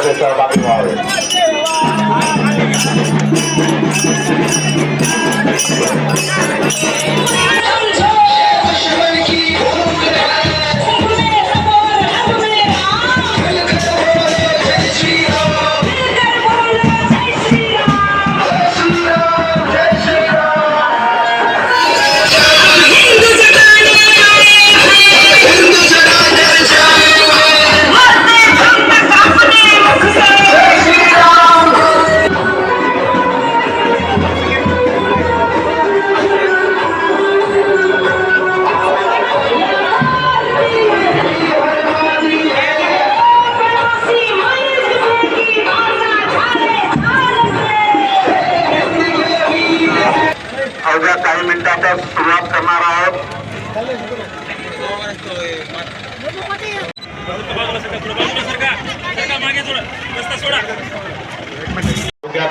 आपण रॅलीमध्ये सहभागी व्हावे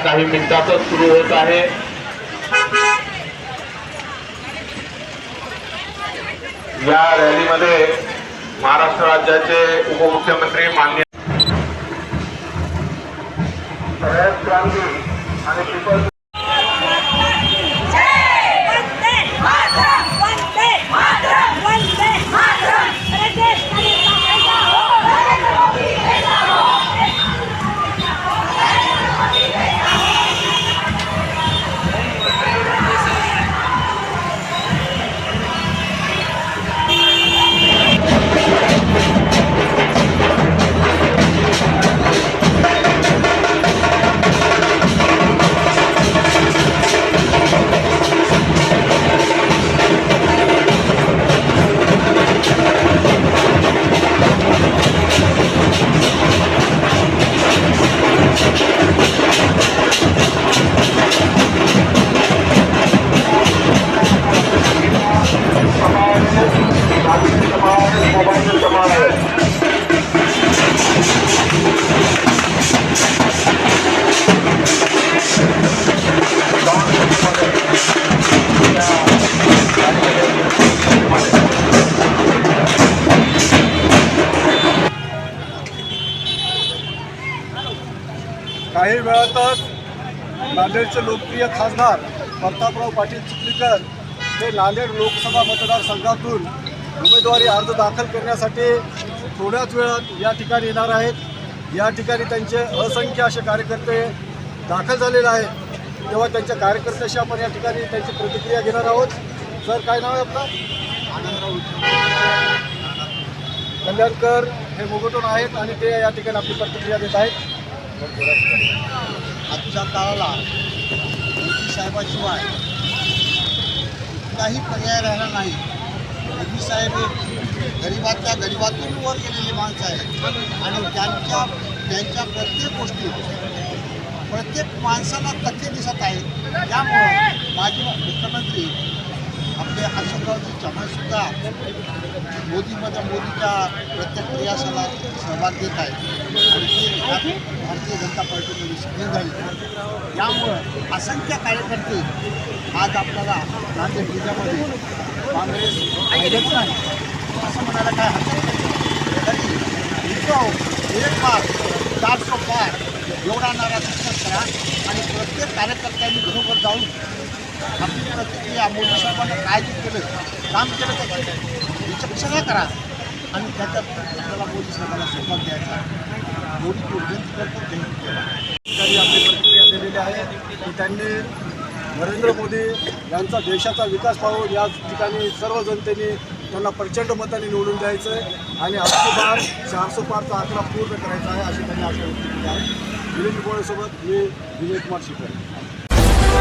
काही मिनिटातच सुरू होत आहे. या रॅलीमध्ये महाराष्ट्र राज्याचे उपमुख्यमंत्री मान्य रयत क्रांती आणि पीपल्स काही वेळातच नांदेडचे लोकप्रिय खासदार प्रतापराव पाटील चिखलीकर हे नांदेड लोकसभा मतदारसंघातून उमेदवारी अर्ज दाखल करण्यासाठी थोड्याच वेळात या ठिकाणी येणार आहेत. या ठिकाणी त्यांचे असंख्य असे कार्यकर्ते दाखल झालेले आहेत. तेव्हा त्यांच्या कार्यकर्त्याशी आपण या ठिकाणी त्यांची प्रतिक्रिया घेणार आहोत. सर काय नाव आहे आपलं? कल्याणकर हे मुगटून आहेत आणि ते या ठिकाणी आपली प्रतिक्रिया देत आहेत. आजच्या काळाला मोदी साहेबाशिवाय काही पर्याय राहिला नाही. मोदी साहेब हे गरिबाच्या गरिबातून वर गेलेली माणसं आहेत. आणि त्यांच्या त्यांच्या प्रत्येक गोष्टी प्रत्येक माणसाला तथ्य दिसत आहे त्यामुळं माजी मुख्यमंत्री आपले हर्षदरावजी चव्हाणसुद्धा मोदीमध्ये मोदीच्या प्रत्येक प्रयासाला सहभाग देत आहेत. आणि ते भारतीय जनता पार्टीमध्ये सक्रिय झाले. यामुळं असंख्य कार्यकर्ते आज आपल्याला नांदेड जिल्ह्यामध्ये काँग्रेस भाजप नाही. असं म्हणायला काय हरकत नाही. तरी इथं एक पार चार सो पार एवढा नारा सक्सेस करा आणि प्रत्येक कार्यकर्त्यांनी घरोघर जाऊन आपली प्रतिक्रिया मोदी साहेबांना काय केलं काम केलं त्याची विचक्षणा करा आणि त्याच्यात आपल्याला मोदी साहेबांना सहभाग द्यायचा दोन्ही आपली दिलेली आहे त्यांनी नरेंद्र मोदी यांचा देशाचा विकास पाहू या ठिकाणी सर्व जनतेने त्यांना प्रचंड मताने निवडून द्यायचं आहे आणि पार चारशे पारचा आकडा पूर्ण करायचा आहे अशी त्यांनी आशा व्यक्त केली आहे. विनोद गोळेसोबत मी विजय कुमार शिकरे